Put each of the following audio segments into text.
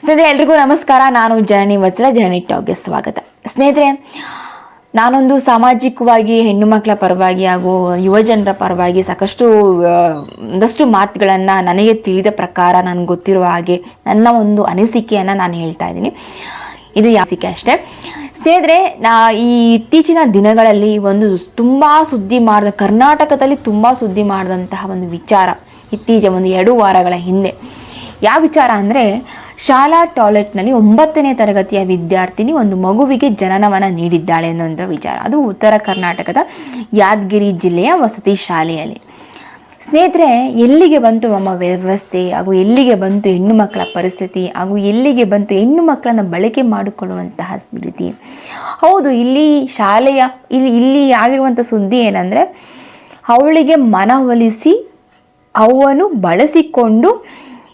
ಸ್ನೇಹಿತರೆ, ಎಲ್ರಿಗೂ ನಮಸ್ಕಾರ. ನಾನು ಜನನಿ ವತ್ಸಲ ಜನನಿ ಟಾಕ್ಗೆ ಸ್ವಾಗತ. ಸ್ನೇಹಿತರೆ, ನಾನೊಂದು ಸಾಮಾಜಿಕವಾಗಿ, ಹೆಣ್ಣು ಮಕ್ಕಳ ಪರವಾಗಿ ಹಾಗೂ ಯುವಜನರ ಪರವಾಗಿ ಸಾಕಷ್ಟು ಒಂದಷ್ಟು ಮಾತುಗಳನ್ನು ನನಗೆ ತಿಳಿದ ಪ್ರಕಾರ ನನಗೆ ಗೊತ್ತಿರುವ ಹಾಗೆ ನನ್ನ ಒಂದು ಅನಿಸಿಕೆಯನ್ನು ನಾನು ಹೇಳ್ತಾ ಇದ್ದೀನಿ. ಇದು ಯಾಸಿಕೆ ಅಷ್ಟೇ. ಸ್ನೇಹಿತರೆ, ನಾ ಈ ಇತ್ತೀಚಿನ ದಿನಗಳಲ್ಲಿ ಒಂದು ತುಂಬ ಸುದ್ದಿ ಮಾಡಿದ, ಕರ್ನಾಟಕದಲ್ಲಿ ತುಂಬ ಸುದ್ದಿ ಮಾಡಿದಂತಹ ಒಂದು ವಿಚಾರ ಇತ್ತೀಚೆ ಒಂದು ಎರಡು ವಾರಗಳ ಹಿಂದೆ. ಯಾವ ವಿಚಾರ ಅಂದರೆ ಶಾಲಾ ಟಾಯ್ಲೆಟ್ನಲ್ಲಿ ಒಂಬತ್ತನೇ ತರಗತಿಯ ವಿದ್ಯಾರ್ಥಿನಿ ಒಂದು ಮಗುವಿಗೆ ಜನನವನ ನೀಡಿದ್ದಾಳೆ ಅನ್ನೋಂಥ ವಿಚಾರ. ಅದು ಉತ್ತರ ಕರ್ನಾಟಕದ ಯಾದಗಿರಿ ಜಿಲ್ಲೆಯ ವಸತಿ ಶಾಲೆಯಲ್ಲಿ. ಸ್ನೇಹಿತರೆ, ಎಲ್ಲಿಗೆ ಬಂತು ನಮ್ಮ ವ್ಯವಸ್ಥೆ? ಹಾಗೂ ಎಲ್ಲಿಗೆ ಬಂತು ಹೆಣ್ಣು ಮಕ್ಕಳ ಪರಿಸ್ಥಿತಿ? ಹಾಗೂ ಎಲ್ಲಿಗೆ ಬಂತು ಹೆಣ್ಣು ಮಕ್ಕಳನ್ನು ಬಳಕೆ ಮಾಡಿಕೊಳ್ಳುವಂತಹ ಸ್ಮೃತಿ ಹೌದು, ಇಲ್ಲಿ ಶಾಲೆಯ, ಇಲ್ಲಿ ಇಲ್ಲಿ ಆಗಿರುವಂಥ ಸುದ್ದಿ ಏನಂದರೆ, ಅವಳಿಗೆ ಮನವೊಲಿಸಿ ಅವನು ಬಳಸಿಕೊಂಡು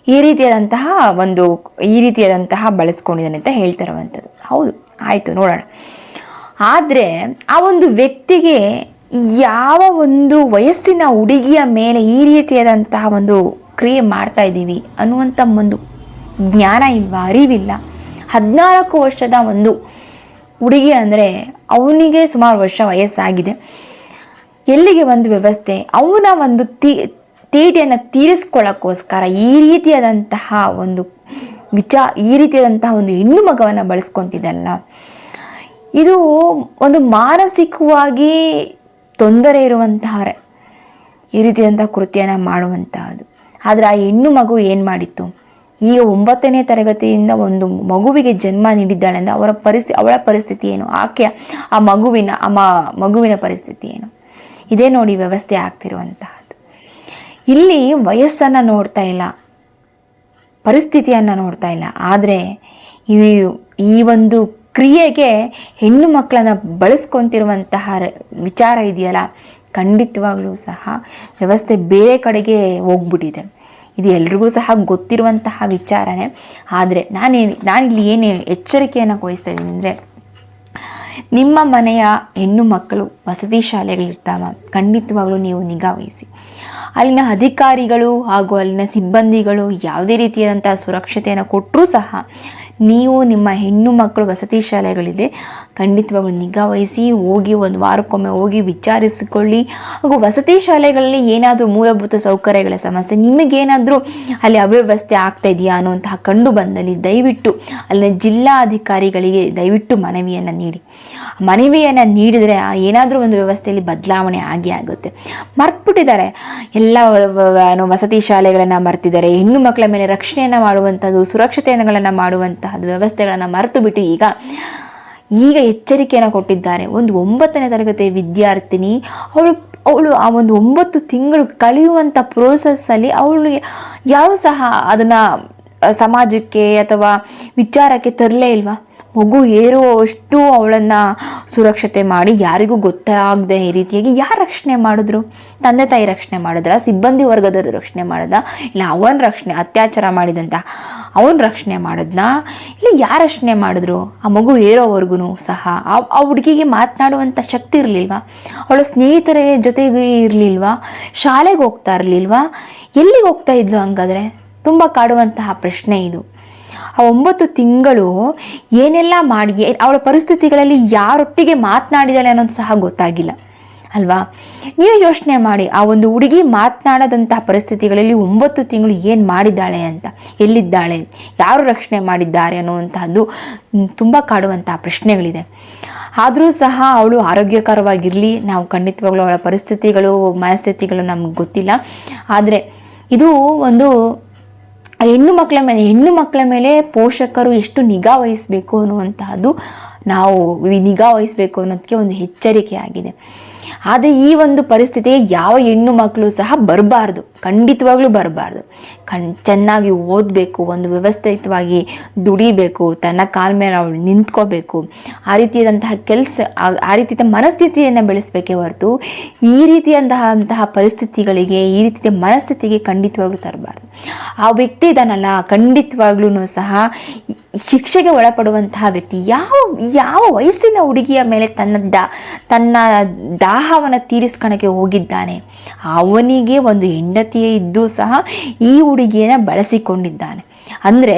ಈ ರೀತಿಯಾದಂತಹ ಒಂದು ಈ ರೀತಿಯಾದಂತಹ ಬಳಸ್ಕೊಂಡಿದ್ದಾನೆ ಅಂತ ಹೇಳ್ತಾ ಇರುವಂಥದ್ದು ಹೌದು, ಆಯಿತು, ನೋಡೋಣ. ಆದರೆ ಆ ಒಂದು ವ್ಯಕ್ತಿಗೆ ಯಾವ ಒಂದು ವಯಸ್ಸಿನ ಹುಡುಗಿಯ ಮೇಲೆ ಈ ರೀತಿಯಾದಂತಹ ಒಂದು ಕ್ರಿಯೆ ಮಾಡ್ತಾ ಇದ್ದೀವಿ ಅನ್ನುವಂಥ ಒಂದು ಜ್ಞಾನ ಇಲ್ವಾ, ಅರಿವಿಲ್ಲ. ಹದಿನಾಲ್ಕು ವರ್ಷದ ಒಂದು ಹುಡುಗಿ ಅಂದರೆ ಅವನಿಗೆ ಸುಮಾರು ವರ್ಷ ವಯಸ್ಸಾಗಿದೆ. ಎಲ್ಲಿಗೆ ಒಂದು ವ್ಯವಸ್ಥೆ? ಅವನ ಒಂದು ತೀ ತೀಟೆಯನ್ನು ತೀರಿಸ್ಕೊಳ್ಳೋಕ್ಕೋಸ್ಕರ ಈ ರೀತಿಯಾದಂತಹ ಒಂದು ವಿಚಾ, ಈ ರೀತಿಯಾದಂತಹ ಒಂದು ಹೆಣ್ಣು ಮಗವನ್ನು ಬಳಸ್ಕೊತಿದ್ದಲ್ಲ. ಇದು ಒಂದು ಮಾನಸಿಕವಾಗಿ ತೊಂದರೆ ಇರುವಂತಹ ಈ ರೀತಿಯಾದಂಥ ಕೃತಿಯನ್ನು ಮಾಡುವಂತಹದ್ದು. ಆದರೆ ಆ ಹೆಣ್ಣು ಮಗು ಏನು ಮಾಡಿತ್ತು? ಈಗ ಒಂಬತ್ತನೇ ತರಗತಿಯಿಂದ ಒಂದು ಮಗುವಿಗೆ ಜನ್ಮ ನೀಡಿದ್ದಾಳೆ ಅಂದರೆ ಅವರ ಪರಿಸ್ಥಿತಿ ಅವಳ ಪರಿಸ್ಥಿತಿ ಏನು? ಆಕೆ, ಆ ಮಗುವಿನ ಆ ಮಗುವಿನ ಪರಿಸ್ಥಿತಿ ಏನು? ಇದೇ ನೋಡಿ ವ್ಯವಸ್ಥೆ ಆಗ್ತಿರುವಂತಹದ್ದು ಇಲ್ಲಿ ವಯಸ್ಸನ್ನು ನೋಡ್ತಾ ಇಲ್ಲ, ಪರಿಸ್ಥಿತಿಯನ್ನು ನೋಡ್ತಾ ಇಲ್ಲ. ಆದರೆ ಈ ಈ ಒಂದು ಕ್ರಿಯೆಗೆ ಹೆಣ್ಣು ಮಕ್ಕಳನ್ನು ಬಳಸ್ಕೊತಿರುವಂತಹ ವಿಚಾರ ಇದೆಯಲ್ಲ, ಖಂಡಿತವಾಗಲೂ ಸಹ ವ್ಯವಸ್ಥೆ ಬೇರೆ ಕಡೆಗೆ ಹೋಗ್ಬಿಟ್ಟಿದೆ. ಇದು ಎಲ್ರಿಗೂ ಸಹ ಗೊತ್ತಿರುವಂತಹ ವಿಚಾರನೇ. ಆದರೆ ನಾನೇನು ನಾನಿಲ್ಲಿ ಏನು ಎಚ್ಚರಿಕೆಯನ್ನು ವಹಿಸ್ತಾ ಇದ್ದೀನಿ ಅಂದರೆ ನಿಮ್ಮ ಮನೆಯ ಹೆಣ್ಣು ಮಕ್ಕಳು ವಸತಿ ಶಾಲೆಗಳಿರ್ತಾವ. ಖಂಡಿತವಾಗಲೂ ನೀವು ನಿಗಾ ವಹಿಸಿ. ಅಲ್ಲಿನ ಅಧಿಕಾರಿಗಳು ಹಾಗೂ ಅಲ್ಲಿನ ಸಿಬ್ಬಂದಿಗಳು ಯಾವುದೇ ರೀತಿಯಾದಂಥ ಸುರಕ್ಷತೆಯನ್ನು ಕೊಟ್ಟರೂ ಸಹ ನೀವು ನಿಮ್ಮ ಹೆಣ್ಣು ಮಕ್ಕಳು ವಸತಿ ಶಾಲೆಗಳಿದೆ, ಖಂಡಿತವಾಗ್ಲೂ ನಿಗಾ ವಹಿಸಿ, ಹೋಗಿ ಒಂದು ವಾರಕ್ಕೊಮ್ಮೆ ಹೋಗಿ ವಿಚಾರಿಸಿಕೊಳ್ಳಿ. ಹಾಗೂ ವಸತಿ ಶಾಲೆಗಳಲ್ಲಿ ಏನಾದರೂ ಮೂಲಭೂತ ಸೌಕರ್ಯಗಳ ಸಮಸ್ಯೆ, ನಿಮಗೇನಾದರೂ ಅಲ್ಲಿ ಅವ್ಯವಸ್ಥೆ ಆಗ್ತಾ ಇದೆಯಾ ಅನ್ನುವಂತಹ ಕಂಡು ಬಂದಲ್ಲಿ ದಯವಿಟ್ಟು ಅಲ್ಲಿನ ಜಿಲ್ಲಾಧಿಕಾರಿಗಳಿಗೆ ದಯವಿಟ್ಟು ಮನವಿಯನ್ನು ನೀಡಿ. ಮನವಿಯನ್ನು ನೀಡಿದರೆ ಏನಾದರೂ ಒಂದು ವ್ಯವಸ್ಥೆಯಲ್ಲಿ ಬದಲಾವಣೆ ಆಗೇ ಆಗುತ್ತೆ. ಮರ್ತ್ಬಿಟ್ಟಿದ್ದಾರೆ. ಎಲ್ಲ ವಸತಿ ಶಾಲೆಗಳನ್ನು ಮರ್ತಿದ್ದಾರೆ. ಹೆಣ್ಣು ಮಕ್ಕಳ ಮೇಲೆ ರಕ್ಷಣೆಯನ್ನು ಮಾಡುವಂಥದ್ದು, ಸುರಕ್ಷತೆಯನ್ನುಗಳನ್ನು ಮಾಡುವಂತಹದ್ದು ವ್ಯವಸ್ಥೆಗಳನ್ನು ಮರೆತು ಬಿಟ್ಟು ಈಗ ಈಗ ಎಚ್ಚರಿಕೆಯನ್ನು ಕೊಟ್ಟಿದ್ದಾರೆ. ಒಂದು ಒಂಬತ್ತನೇ ತರಗತಿಯ ವಿದ್ಯಾರ್ಥಿನಿ, ಅವಳು ಅವಳು ಆ ಒಂದು ಒಂಬತ್ತು ತಿಂಗಳು ಕಳೆಯುವಂಥ ಪ್ರೋಸೆಸ್ಸಲ್ಲಿ ಅವಳಿಗೆ ಯಾವ ಸಹ ಅದನ್ನು, ಸಮಾಜಕ್ಕೆ ಅಥವಾ ವಿಚಾರಕ್ಕೆ ತರಲೇ ಇಲ್ವಾ? ಮಗು ಏರುವಷ್ಟು ಅವಳನ್ನು ಸುರಕ್ಷತೆ ಮಾಡಿ ಯಾರಿಗೂ ಗೊತ್ತಾಗದೆ ಈ ರೀತಿಯಾಗಿ ಯಾರು ರಕ್ಷಣೆ ಮಾಡಿದ್ರು? ತಂದೆ ತಾಯಿ ರಕ್ಷಣೆ ಮಾಡಿದ್ರ? ಸಿಬ್ಬಂದಿ ವರ್ಗದವರು ರಕ್ಷಣೆ ಮಾಡಿದ ಇಲ್ಲ ಅವನ ರಕ್ಷಣೆ, ಅತ್ಯಾಚಾರ ಮಾಡಿದಂತ ಅವನ ರಕ್ಷಣೆ ಮಾಡಿದ್ನ? ಇಲ್ಲ ಯಾರು ರಕ್ಷಣೆ ಮಾಡಿದ್ರು? ಆ ಮಗು ಏರೋವರೆಗೂ ಸಹ ಆ ಆ ಹುಡುಗಿಗೆ ಮಾತನಾಡುವಂಥ ಶಕ್ತಿ ಇರಲಿಲ್ವಾ? ಅವಳ ಸ್ನೇಹಿತರ ಜೊತೆಗೆ ಇರಲಿಲ್ವಾ? ಶಾಲೆಗೆ ಹೋಗ್ತಾ ಇರಲಿಲ್ವಾ? ಎಲ್ಲಿಗೆ ಹೋಗ್ತಾ ಇದ್ಲು ಹಂಗಾದ್ರೆ? ತುಂಬ ಕಾಡುವಂತಹ ಪ್ರಶ್ನೆ ಇದು. ಆ ಒಂಬತ್ತು ತಿಂಗಳು ಏನೆಲ್ಲ ಮಾಡಿ ಅವಳ ಪರಿಸ್ಥಿತಿಗಳಲ್ಲಿ ಯಾರೊಟ್ಟಿಗೆ ಮಾತನಾಡಿದಾಳೆ ಅನ್ನೋದು ಸಹ ಗೊತ್ತಾಗಿಲ್ಲ, ಅಲ್ವಾ? ನೀವು ಯೋಚನೆ ಮಾಡಿ, ಆ ಒಂದು ಹುಡುಗಿ ಮಾತನಾಡದಂತಹ ಪರಿಸ್ಥಿತಿಗಳಲ್ಲಿ ಒಂಬತ್ತು ತಿಂಗಳು ಏನು ಮಾಡಿದ್ದಾಳೆ ಅಂತ, ಎಲ್ಲಿದ್ದಾಳೆ, ಯಾರು ರಕ್ಷಣೆ ಮಾಡಿದ್ದಾರೆ ಅನ್ನುವಂತಹದ್ದು ತುಂಬ ಕಾಡುವಂತಹ ಪ್ರಶ್ನೆಗಳಿದೆ. ಆದರೂ ಸಹ ಅವಳು ಆರೋಗ್ಯಕರವಾಗಿರಲಿ, ನಾವು ಖಂಡಿತವಾಗ್ಲೂ ಅವಳ ಪರಿಸ್ಥಿತಿಗಳು, ಮನಸ್ಥಿತಿಗಳು ನಮ್ಗೆ ಗೊತ್ತಿಲ್ಲ. ಆದರೆ ಇದು ಒಂದು ಹೆಣ್ಣು ಮಕ್ಕಳ ಮೇಲೆ, ಹೆಣ್ಣು ಮಕ್ಕಳ ಮೇಲೆ ಪೋಷಕರು ಎಷ್ಟು ನಿಗಾ ವಹಿಸಬೇಕು ಅನ್ನುವಂತಹದ್ದು ನಾವು ನಿಗಾ ವಹಿಸಬೇಕು ಅನ್ನೋದಕ್ಕೆ ಒಂದು ಎಚ್ಚರಿಕೆ ಆಗಿದೆ ಆದರೆ ಈ ಒಂದು ಪರಿಸ್ಥಿತಿಗೆ ಯಾವ ಹೆಣ್ಣು ಮಕ್ಕಳು ಸಹ ಬರಬಾರ್ದು, ಖಂಡಿತವಾಗ್ಲೂ ಬರಬಾರ್ದು. ಕಣ್ ಚೆನ್ನಾಗಿ ಓದಬೇಕು, ಒಂದು ವ್ಯವಸ್ಥಿತವಾಗಿ ದುಡಿಬೇಕು, ತನ್ನ ಕಾಲ ಮೇಲೆ ಅವಳು ನಿಂತ್ಕೋಬೇಕು, ಆ ರೀತಿಯಾದಂತಹ ಕೆಲಸ, ಆ ರೀತಿಯ ಮನಸ್ಥಿತಿಯನ್ನು ಬೆಳೆಸಬೇಕೇ ಹೊರತು ಈ ರೀತಿಯಂತಹ ಅಂತಹ ಪರಿಸ್ಥಿತಿಗಳಿಗೆ, ಈ ರೀತಿಯ ಮನಸ್ಥಿತಿಗೆ ಖಂಡಿತವಾಗ್ಲೂ ತರಬಾರ್ದು. ಆ ವ್ಯಕ್ತಿ ಇದನ್ನಲ್ಲ ಖಂಡಿತವಾಗ್ಲೂ ಸಹ ಶಿಕ್ಷೆಗೆ ಒಳಪಡುವಂತಹ ವ್ಯಕ್ತಿ, ಯಾವ ಯಾವ ವಯಸ್ಸಿನ ಹುಡುಗಿಯ ಮೇಲೆ ತನ್ನ ದಾ, ತನ್ನ ದಾಹವನ್ನು ತೀರಿಸ್ಕೊಳಕ್ಕೆ ಹೋಗಿದ್ದಾನೆ, ಅವನಿಗೆ ಒಂದು ಹೆಂಡತಿಯೇ ಇದ್ದು ಸಹ ಈ ಹುಡುಗಿಯನ್ನು ಬಳಸಿಕೊಂಡಿದ್ದಾನೆ. ಅಂದರೆ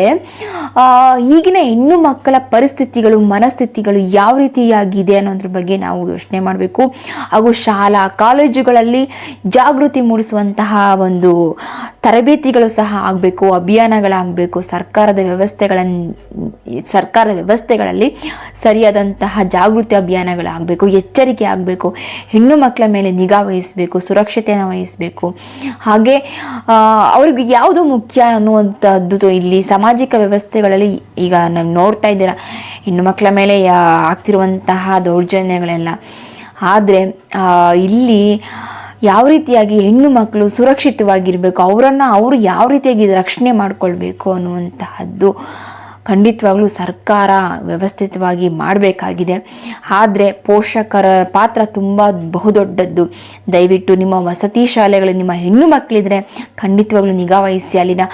ಈಗಿನ ಹೆಣ್ಣು ಮಕ್ಕಳ ಪರಿಸ್ಥಿತಿಗಳು, ಮನಸ್ಥಿತಿಗಳು ಯಾವ ರೀತಿಯಾಗಿದೆ ಅನ್ನೋದ್ರ ಬಗ್ಗೆ ನಾವು ಯೋಚನೆ ಮಾಡಬೇಕು. ಹಾಗೂ ಶಾಲಾ, ಕಾಲೇಜುಗಳಲ್ಲಿ ಜಾಗೃತಿ ಮೂಡಿಸುವಂತಹ ಒಂದು ತರಬೇತಿಗಳು ಸಹ ಆಗಬೇಕು, ಅಭಿಯಾನಗಳಾಗಬೇಕು. ಸರ್ಕಾರದ ವ್ಯವಸ್ಥೆಗಳನ್ನು ಸರ್ಕಾರದ ವ್ಯವಸ್ಥೆಗಳಲ್ಲಿ ಸರಿಯಾದಂತಹ ಜಾಗೃತಿ ಅಭಿಯಾನಗಳಾಗಬೇಕು, ಎಚ್ಚರಿಕೆ ಆಗಬೇಕು. ಹೆಣ್ಣು ಮಕ್ಕಳ ಮೇಲೆ ನಿಗಾ ವಹಿಸಬೇಕು, ಸುರಕ್ಷತೆಯನ್ನು ವಹಿಸಬೇಕು. ಹಾಗೆ ಅವ್ರಿಗೆ ಯಾವುದು ಮುಖ್ಯ ಅನ್ನುವಂಥದ್ದು ಇಲ್ಲಿ ಸಾಮಾಜಿಕ ವ್ಯವಸ್ಥೆಗಳಲ್ಲಿ ಈಗ ನಾವು ನೋಡ್ತಾ ಇದ್ದೀರ ಹೆಣ್ಣು ಮಕ್ಕಳ ಮೇಲೆ ಆಗ್ತಿರುವಂತಹ ದೌರ್ಜನ್ಯಗಳೆಲ್ಲ. ಆದರೆ ಇಲ್ಲಿ ಯಾವ ರೀತಿಯಾಗಿ ಹೆಣ್ಣು ಮಕ್ಕಳು ಸುರಕ್ಷಿತವಾಗಿರಬೇಕು, ಅವರನ್ನು ಅವರು ಯಾವ ರೀತಿಯಾಗಿ ರಕ್ಷಣೆ ಮಾಡಿಕೊಳ್ಬೇಕು ಅನ್ನುವಂತಹದ್ದು ಖಂಡಿತವಾಗ್ಲೂ ಸರ್ಕಾರ ವ್ಯವಸ್ಥಿತವಾಗಿ ಮಾಡಬೇಕಾಗಿದೆ. ಆದರೆ ಪೋಷಕರ ಪಾತ್ರ ತುಂಬ ಬಹುದೊಡ್ಡದ್ದು. ದಯವಿಟ್ಟು ನಿಮ್ಮ ವಸತಿ ಶಾಲೆಗಳು, ನಿಮ್ಮ ಹೆಣ್ಣು ಮಕ್ಕಳಿದ್ರೆ ಖಂಡಿತವಾಗ್ಲೂ ನಿಗಾ ವಹಿಸಿ ಅಲ್ಲಿನ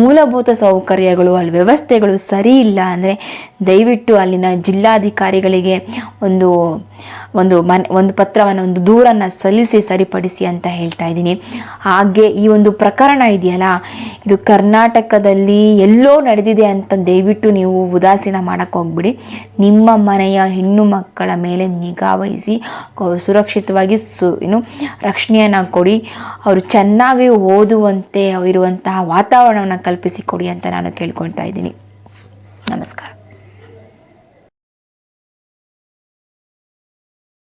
ಮೂಲಭೂತ ಸೌಕರ್ಯಗಳು, ಅಲ್ಲಿ ವ್ಯವಸ್ಥೆಗಳು ಸರಿ ಇಲ್ಲ ಅಂದರೆ ದಯವಿಟ್ಟು ಅಲ್ಲಿನ ಜಿಲ್ಲಾಧಿಕಾರಿಗಳಿಗೆ ಒಂದು ಒಂದು ಮನೆ, ಒಂದು ಪತ್ರವನ್ನು, ಒಂದು ದೂರನ್ನು ಸಲ್ಲಿಸಿ, ಸರಿಪಡಿಸಿ ಅಂತ ಹೇಳ್ತಾ ಇದ್ದೀನಿ. ಹಾಗೆ ಈ ಒಂದು ಪ್ರಕರಣ ಇದೆಯಲ್ಲ, ಇದು ಕರ್ನಾಟಕದಲ್ಲಿ ಎಲ್ಲೋ ನಡೆದಿದೆ ಅಂತ ದಯವಿಟ್ಟು ನೀವು ಉದಾಸೀನ ಮಾಡೋಕ್ಕೆ ಹೋಗ್ಬಿಡಿ. ನಿಮ್ಮ ಮನೆಯ ಹೆಣ್ಣು ಮಕ್ಕಳ ಮೇಲೆ ನಿಗಾ ವಹಿಸಿ ಸುರಕ್ಷಿತವಾಗಿ ಸು, ಏನು, ರಕ್ಷಣೆಯನ್ನು ಕೊಡಿ. ಅವರು ಚೆನ್ನಾಗಿ ಓದುವಂತೆ ಇರುವಂತಹ ವಾತಾವರಣವನ್ನು ಕಲ್ಪಿಸಿಕೊಡಿ ಅಂತ ನಾನು ಕೇಳ್ಕೊಳ್ತಾ ಇದ್ದೀನಿ. ನಮಸ್ಕಾರ.